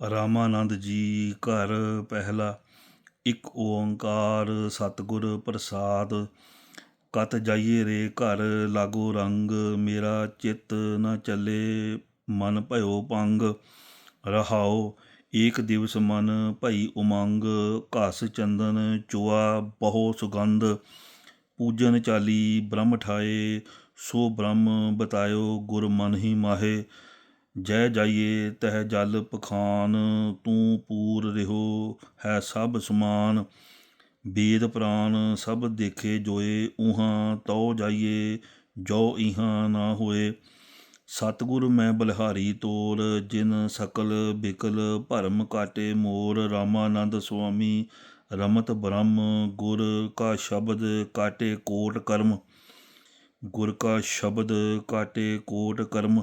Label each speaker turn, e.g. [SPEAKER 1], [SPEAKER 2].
[SPEAKER 1] ਰਾਮਾਨੰਦ ਜੀ ਘਰ ਪਹਿਲਾ। ਇੱਕ ਓੰਕਾਰ ਸਤਿਗੁਰ ਪ੍ਰਸਾਦ। ਕਤ ਜਾਈਏ ਰੇ ਘਰ ਲਾਗੋ ਰੰਗ। ਮੇਰਾ ਚਿੱਤ ਨਾ ਚੱਲੇ ਮਨ ਭਇਓ ਪੰਗ ਰਹਾਓ ਏਕ ਦਿਵਸ ਮਨ ਭਈ ਉਮੰਗ। ਘਸ ਚੰਦਨ ਚੁਆ ਬਹੁ ਸੁਗੰਧ। ਪੂਜਨ ਚਾਲੀ ਬ੍ਰਹਮ ਠਾਏ। ਸੋ ਬ੍ਰਹਮ ਬਤਾਇਓ ਗੁਰ ਮਨ ਹੀ ਮਾਹੇ। ਜੈ ਜਾਈਏ ਤਹਿ ਜਲ ਪਖਾਨ, ਤੂੰ ਪੂਰ ਰਿਹੋ, ਹੈ ਸਭ ਸਮਾਨ। ਵੇਦ ਪ੍ਰਾਨ, ਸਭ ਦੇਖੇ ਜੋਏ ਉਹਾਂ ਤਉ ਜਾਈਏ ਜੋ ਇਹਾਂ ਨਾ ਹੋਏ। ਸਤਿਗੁਰ ਮੈਂ ਬਲਹਾਰੀ ਤੋਰ, ਜਿਨ ਸਕਲ ਬਿਕਲ ਭਰਮ ਕਾਟੇ ਮੋਰ। ਰਾਮਾਨੰਦ ਸੁਆਮੀ, ਰਮਤ ਬ੍ਰਹਮ, ਗੁਰ ਕਾ ਸ਼ਬਦ ਕਾਟੇ ਕੋਟ ਕਰਮ। ਗੁਰ ਕਾ ਸ਼ਬਦ ਕਾਟੇ ਕੋਟ ਕਰਮ।